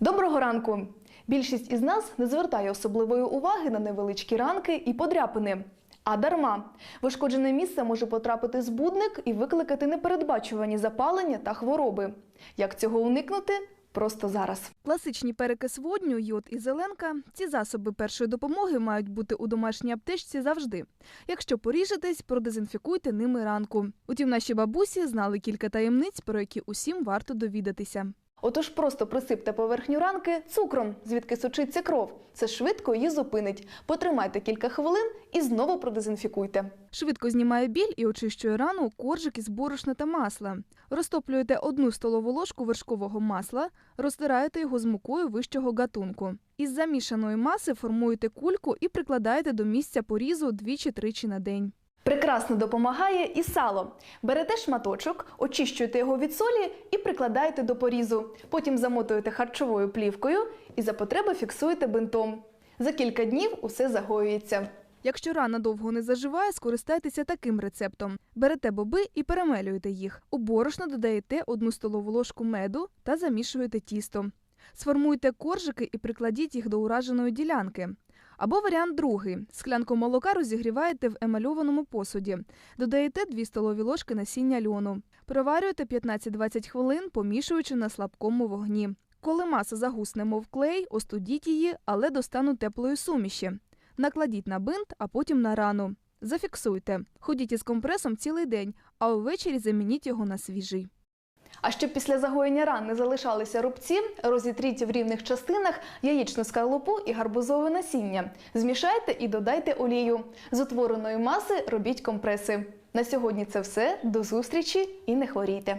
Доброго ранку! Більшість із нас не звертає особливої уваги на невеличкі ранки і подряпини. А дарма в ушкоджене місце може потрапити збудник і викликати непередбачувані запалення та хвороби. Як цього уникнути? Просто зараз. Класичні перекис водню, йод і зеленка. Ці засоби першої допомоги мають бути у домашній аптечці завжди. Якщо поріжетесь, продезінфікуйте ними ранку. Утім, наші бабусі знали кілька таємниць, про які усім варто довідатися. Отож, просто присипте поверхню ранки цукром, звідки сочиться кров. Це швидко її зупинить. Потримайте кілька хвилин і знову продезінфікуйте. Швидко знімає біль і очищує рану коржик із борошна та масла. Розтоплюєте одну столову ложку вершкового масла, розтираєте його з мукою вищого гатунку. Із замішаної маси формуєте кульку і прикладаєте до місця порізу двічі-тричі на день. Прекрасно допомагає і сало. Берете шматочок, очищуєте його від солі і прикладаєте до порізу. Потім замотуєте харчовою плівкою і за потреби фіксуєте бинтом. За кілька днів усе загоюється. Якщо рана довго не заживає, скористайтеся таким рецептом. Берете боби і перемелюєте їх. У борошно додаєте одну столову ложку меду та замішуєте тісто. Сформуйте коржики і прикладіть їх до ураженої ділянки. Або варіант другий. Склянку молока розігріваєте в емальованому посуді. Додаєте 2 столові ложки насіння льону. Проварюєте 15-20 хвилин, помішуючи на слабкому вогні. Коли маса загусне, мов клей, остудіть її, але до стану теплої суміші. Накладіть на бинт, а потім на рану. Зафіксуйте. Ходіть із компресом цілий день, а увечері замініть його на свіжий. А щоб після загоєння ран не залишалися рубці, розітріть в рівних частинах яєчну скорлупу і гарбузове насіння. Змішайте і додайте олію. З утвореної маси робіть компреси. На сьогодні це все. До зустрічі і не хворійте.